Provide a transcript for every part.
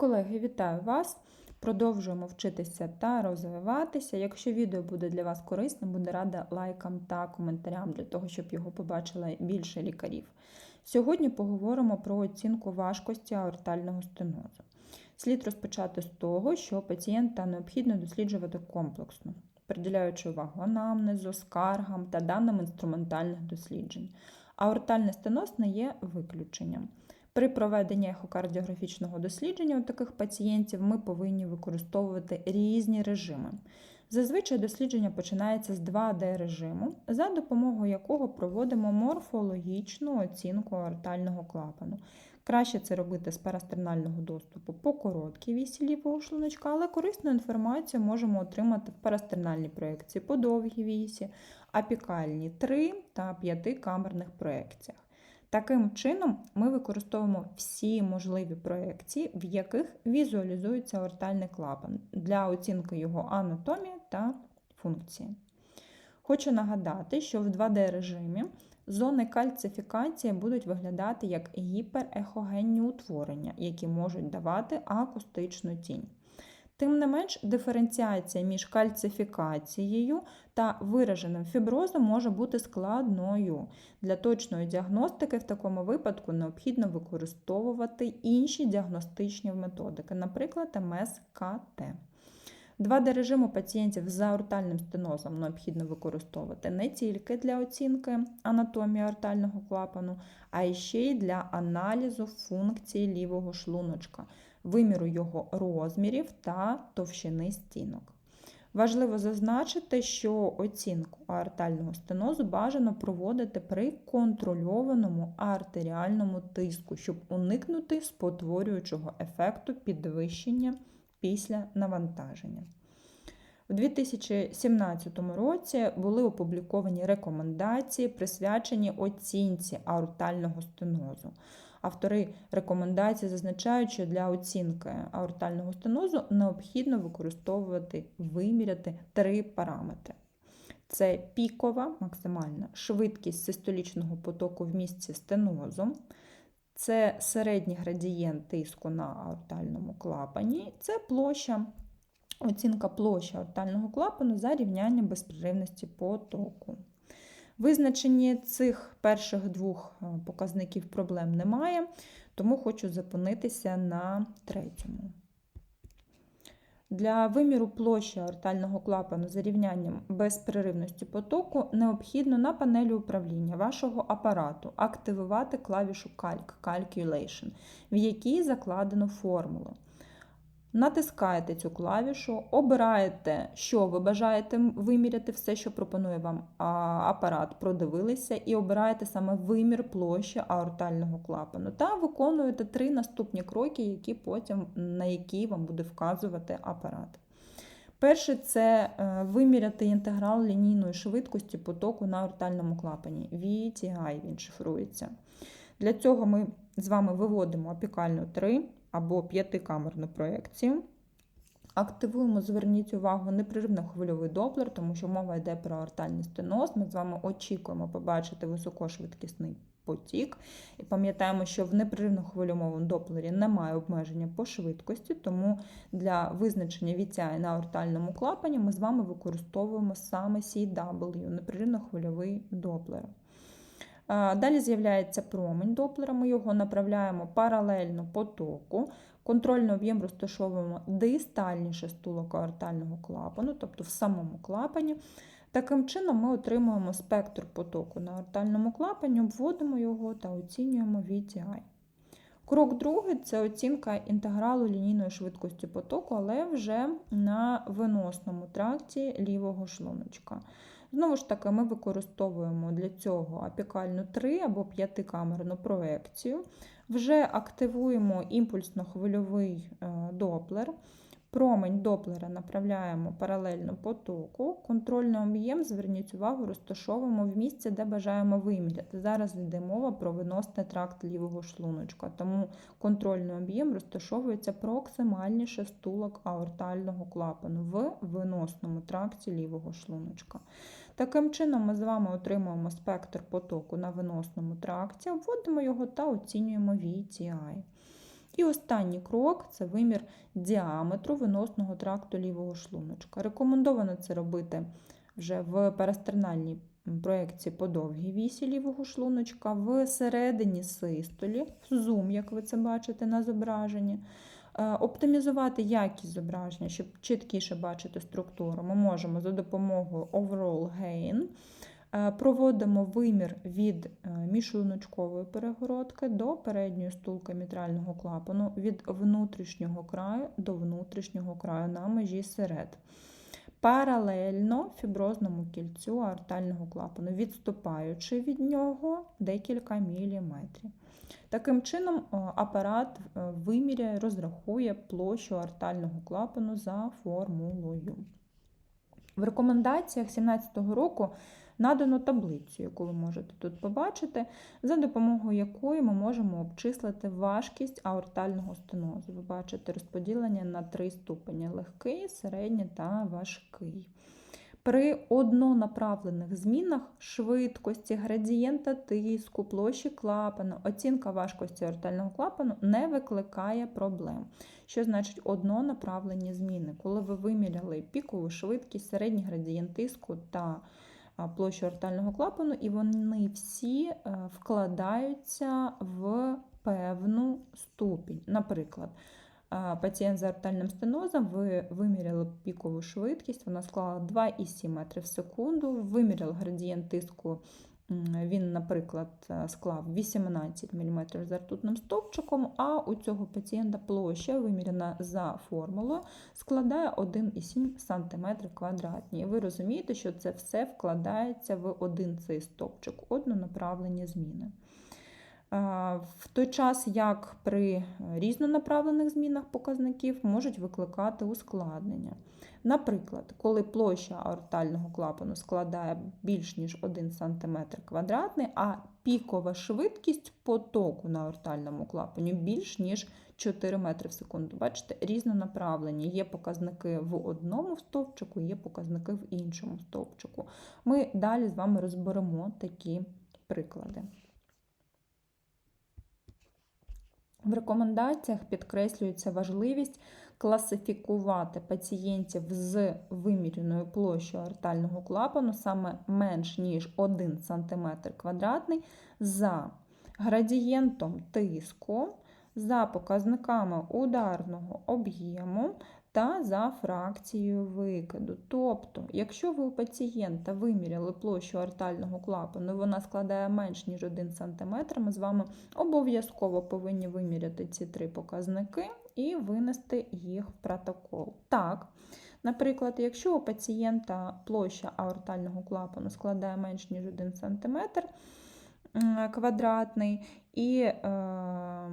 Колеги, вітаю вас! Продовжуємо вчитися та розвиватися. Якщо відео буде для вас корисним, буде рада лайкам та коментарям для того, щоб його побачили більше лікарів. Сьогодні поговоримо про оцінку важкості аортального стенозу. Слід розпочати з того, що пацієнта необхідно досліджувати комплексно, приділяючи увагу анамнезу, скаргам та даним інструментальних досліджень. Аортальний стеноз не є виключенням. При проведенні ехокардіографічного дослідження у таких пацієнтів ми повинні використовувати різні режими. Зазвичай дослідження починається з 2D режиму, за допомогою якого проводимо морфологічну оцінку аортального клапану. Краще це робити з парастернального доступу по короткій вісі лівого шлуночка, але корисну інформацію можемо отримати в парастернальній проекції по довгій вісі, апікальній 3 та 5 камерних проекціях. Таким чином, ми використовуємо всі можливі проекції, в яких візуалізується аортальний клапан для оцінки його анатомії та функції. Хочу нагадати, що в 2D режимі зони кальцифікації будуть виглядати як гіперехогенні утворення, які можуть давати акустичну тінь. Тим не менш, диференціація між кальцифікацією та вираженим фіброзом може бути складною. Для точної діагностики в такому випадку необхідно використовувати інші діагностичні методики, наприклад, МСКТ. 2D режиму пацієнтів з аортальним стенозом необхідно використовувати не тільки для оцінки анатомії аортального клапану, а й ще й для аналізу функції лівого шлуночка виміру його розмірів та товщини стінок. Важливо зазначити, що оцінку аортального стенозу бажано проводити при контрольованому артеріальному тиску, щоб уникнути спотворюючого ефекту підвищення після навантаження. У 2017 році були опубліковані рекомендації, присвячені оцінці аортального стенозу. Автори рекомендацій зазначають, що для оцінки аортального стенозу необхідно використовувати, виміряти три параметри. Це пікова максимальна швидкість систолічного потоку в місці стенозу, це середній градієнт тиску на аортальному клапані, це площа, оцінка площі аортального клапану за рівнянням безперервності потоку. Визначенні цих перших двох е, показників проблем немає, тому хочу зупинитися на третьому. Для виміру площі аортального клапану за рівнянням безперервності потоку необхідно на панелі управління вашого апарату активувати клавішу Calc Calculation, в якій закладено формулу. Натискаєте цю клавішу, обираєте, що ви бажаєте виміряти, все, що пропонує вам апарат, продивилися, і обираєте саме вимір площі аортального клапану. Та виконуєте три наступні кроки, які потім, на які вам буде вказувати апарат. Перше це е, виміряти інтеграл лінійної швидкості потоку на аортальному клапані. VTI він шифрується. Для цього ми з вами виводимо апікальну 3 або п'ятикамерну проєкцію. Активуємо, зверніть увагу, непреривно хвильовий доплер, тому що мова йде про артальний стеноз. Ми з вами очікуємо побачити високошвидкісний потік. І пам'ятаємо, що в непреривно хвильовому доплері немає обмеження по швидкості, тому для визначення VTI на ортальному клапані ми з вами використовуємо саме CW, непреривно хвильовий доплер. Далі з'являється промень доплера, ми його направляємо паралельно потоку. Контрольний об'єм розташовуємо дистальніше стулок аортального клапану, тобто в самому клапані. Таким чином, ми отримуємо спектр потоку на аортальному клапані, обводимо його та оцінюємо VTI. Крок другий це оцінка інтегралу лінійної швидкості потоку, але вже на виносному тракті лівого шлуночка. Знову ж таки, ми використовуємо для цього апікальну 3 або 5-камерну проекцію, вже активуємо імпульсно-хвильовий е, доплер. Промень доплера направляємо паралельно потоку. Контрольний об'єм, зверніть увагу, розташовуємо в місці, де бажаємо виміряти. Зараз йде мова про виносний тракт лівого шлуночка, тому контрольний об'єм розташовується проксимальніше стулок аортального клапану в виносному тракті лівого шлуночка. Таким чином, ми з вами отримуємо спектр потоку на виносному тракті, вводимо його та оцінюємо VTI. І останній крок це вимір діаметру виносного тракту лівого шлуночка. Рекомендовано це робити вже в перистернальній проєкції по довгій вісі лівого шлуночка, в середині систолі, в зум, як ви це бачите на зображенні. Е, Оптимізувати якість зображення, щоб чіткіше бачити структуру, ми можемо за допомогою Overall Gain. Е, Проводимо вимір від е, міжшлуночкової перегородки до передньої стулки мітрального клапану від внутрішнього краю до внутрішнього краю на межі серед. Паралельно фіброзному кільцю аортального клапану, відступаючи від нього декілька міліметрів. Таким чином, е, апарат е, виміряє, розрахує площу аортального клапану за формулою. В рекомендаціях 2017 року надано таблицю, яку ви можете тут побачити, за допомогою якої ми можемо обчислити важкість аортального стенозу. Ви бачите розподілення на три ступені: легкий, середній та важкий. При однонаправлених змінах швидкості, градієнта тиску, площі клапану, оцінка важкості аортального клапану не викликає проблем. Що значить однонаправлені зміни? Коли ви виміряли пікову швидкість, середній градієнт тиску та площу аортального клапану, і вони всі е, вкладаються в певну ступінь. Наприклад, пацієнт з аортальним стенозом ви виміряли пікову швидкість, вона склала 2,7 метри в секунду, виміряли градієнт тиску. Він, наприклад, е, склав 18 мм за ртутним стовпчиком, а у цього пацієнта площа, виміряна за формулою, складає 1,7 см квадратні. Ви розумієте, що це все вкладається в один цей стовпчик, однонаправлені зміни. В той час, як при різнонаправлених змінах показників можуть викликати ускладнення. Наприклад, коли площа аортального клапану складає більш ніж 1 см квадратний, а пікова швидкість потоку на аортальному клапані більш ніж 4 метри в секунду. Бачите, різнонаправлені. Є показники в одному стовпчику, є показники в іншому стовпчику. Ми далі з вами розберемо такі приклади. В рекомендаціях підкреслюється важливість класифікувати пацієнтів з виміреною площею артального клапану саме менш ніж 1 см квадратний за градієнтом тиску, за показниками ударного об'єму та за фракцією викиду. Тобто, якщо ви у пацієнта виміряли площу артального клапану, вона складає менш ніж 1 см, ми з вами обов'язково повинні виміряти ці три показники і винести їх в протокол. Так, наприклад, якщо у пацієнта площа аортального клапану складає менш ніж 1 см квадратний, і е,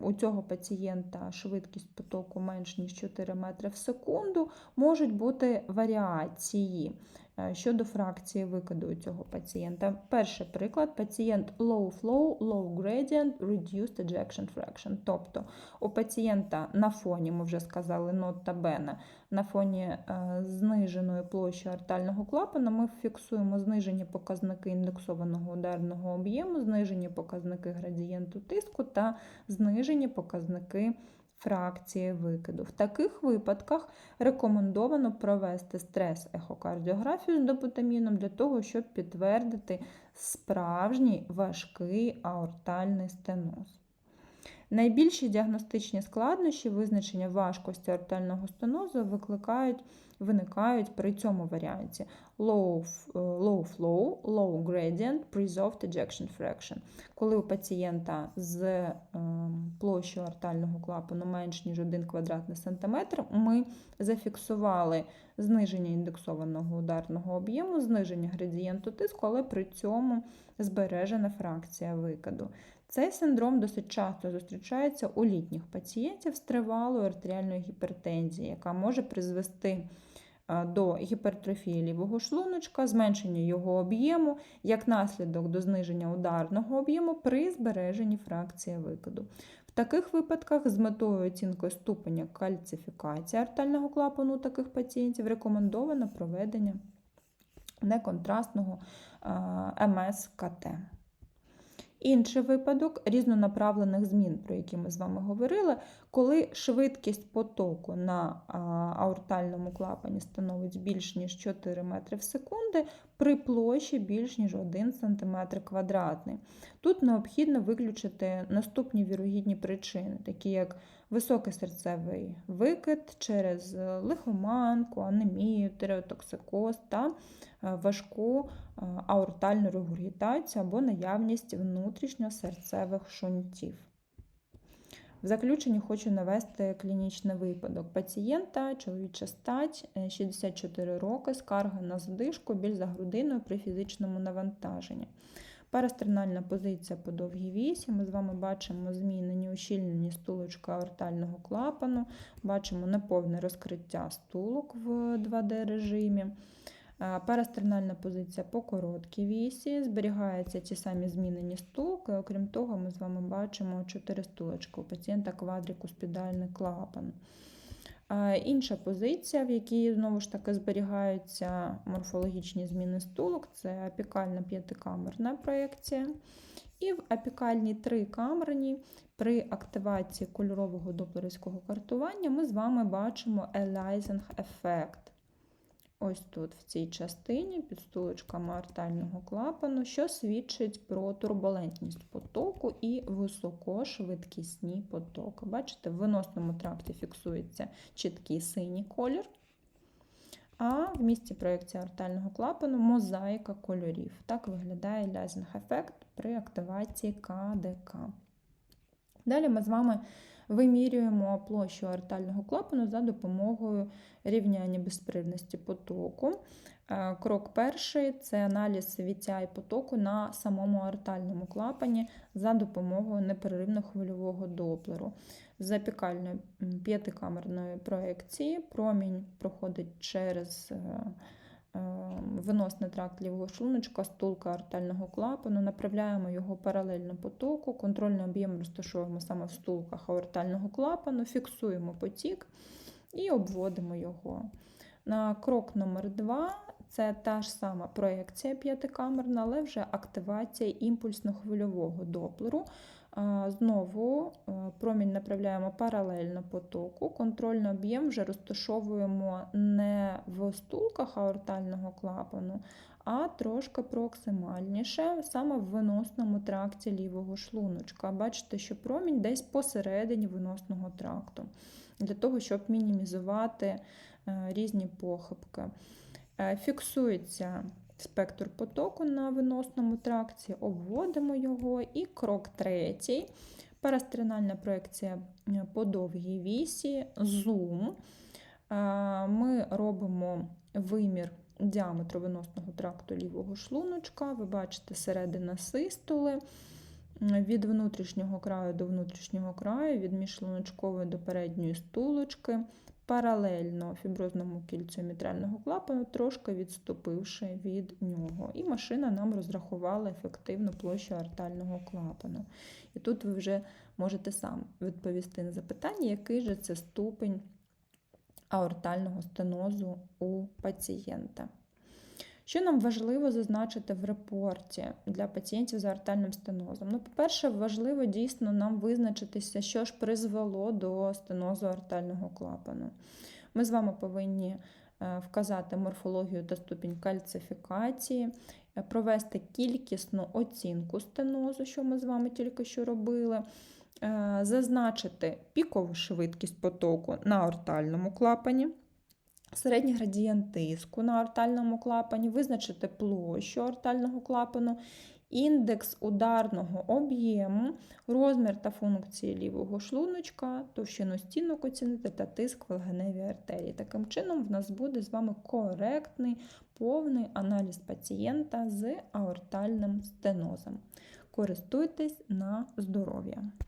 у цього пацієнта швидкість потоку менш ніж 4 метри в секунду, можуть бути варіації. Е, щодо фракції викиду цього пацієнта. Перший приклад: пацієнт low flow, low gradient, reduced ejection fraction. Тобто у пацієнта на фоні, ми вже сказали, нота бена, на фоні е, зниженої площі артального клапана ми фіксуємо знижені показники індексованого ударного об'єму, знижені показники градієнту тиску та знижені показники фракції викиду. В таких випадках рекомендовано провести стрес-ехокардіографію з допутаміном для того, щоб підтвердити справжній важкий аортальний стеноз. Найбільші діагностичні складнощі визначення важкості аортального стенозу викликають виникають при цьому варіанті low е, low flow, low gradient, preserved ejection fraction. Коли у пацієнта з ем, площею артального клапану менш ніж 1 квадратний сантиметр, ми зафіксували зниження індексованого ударного об'єму, зниження градієнту тиску, але при цьому збережена фракція викиду. Цей синдром досить часто зустрічається у літніх пацієнтів з тривалою артеріальною гіпертензією, яка може призвести до гіпертрофії лівого шлуночка, зменшення його об'єму, як наслідок до зниження ударного об'єму при збереженні фракції викиду. В таких випадках з метою оцінки ступеня кальцифікації артального клапану у таких пацієнтів рекомендовано проведення неконтрастного МС-КТ. Інший випадок різнонаправлених змін, про які ми з вами говорили, коли швидкість потоку на аортальному клапані становить більш ніж 4 метри в секунди, при площі більш ніж 1 см квадратний. Тут необхідно виключити наступні вірогідні причини, такі як високий серцевий викид через лихоманку, анемію, тиреотоксикоз та важку аортальну регургітацію або наявність внутрішньосерцевих шунтів. В заключенні хочу навести клінічний випадок пацієнта, чоловіча стать, 64 роки, скарга на задишку, біль за грудиною при фізичному навантаженні. Парастернальна позиція по довгій вісі. Ми з вами бачимо змінені ущільнені стулочка аортального клапану, бачимо неповне розкриття стулок в 2D-режимі. Парастернальна позиція по короткій вісі, зберігаються ті самі змінені стулки. Окрім того, ми з вами бачимо 4 стулочки у пацієнта квадрикуспідальний клапан. Інша позиція, в якій знову ж таки зберігаються морфологічні зміни стулок, це апікальна п'ятикамерна проєкція. І в апікальній трикамерній при активації кольорового доплерівського картування ми з вами бачимо елайзинг ефект ось тут, в цій частині, під стулочками артального клапану, що свідчить про турбулентність потоку і високошвидкісні потоки. Бачите, в виносному тракті фіксується чіткий синій колір. А в місці проєкції артального клапану мозаїка кольорів. Так виглядає лязінг-ефект при активації КДК. Далі ми з вами вимірюємо площу артального клапану за допомогою рівняння безпривності потоку. Е, крок перший це аналіз віття і потоку на самому артальному клапані за допомогою непреривно-хвильового доплеру. З запікальної п'ятикамерної проекції промінь проходить через е, виносний тракт лівого шлуночка, стулка артального клапану, направляємо його паралельно потоку, контрольний об'єм розташовуємо саме в стулках аортального клапану, фіксуємо потік і обводимо його. На крок номер 2 це та ж сама проекція п'ятикамерна, але вже активація імпульсно-хвильового доплеру. Знову е, промінь направляємо паралельно потоку. Контрольний об'єм вже розташовуємо не в стулках аортального клапану, а трошки проксимальніше, саме в виносному тракті лівого шлуночка. Бачите, що промінь десь посередині виносного тракту, для того, щоб мінімізувати е, різні похибки. Е, фіксується спектр потоку на виносному тракті, обводимо його, і крок третій. Парастринальна проекція е, по довгій вісі, зум. Е, ми робимо вимір діаметру виносного тракту лівого шлуночка. Ви бачите середина систоли. Від внутрішнього краю до внутрішнього краю, від міжшлуночкової до передньої стулочки паралельно фіброзному кільцю мітрального клапану, трошки відступивши від нього. І машина нам розрахувала ефективну площу артального клапану. І тут ви вже можете сам відповісти на запитання, який же це ступень аортального стенозу у пацієнта. Що нам важливо зазначити в репорті для пацієнтів з артальним стенозом? Ну, По-перше, важливо дійсно нам визначитися, що ж призвело до стенозу артального клапану. Ми з вами повинні е, вказати морфологію та ступінь кальцифікації, е, провести кількісну оцінку стенозу, що ми з вами тільки що робили. Е, зазначити пікову швидкість потоку на артальному клапані середній градієнт тиску на ортальному клапані, визначити площу ортального клапану, індекс ударного об'єму, розмір та функції лівого шлуночка, товщину стінок оцінити та тиск в легеневій артерії. Таким чином, в нас буде з вами коректний повний аналіз пацієнта з аортальним стенозом. Користуйтесь на здоров'я.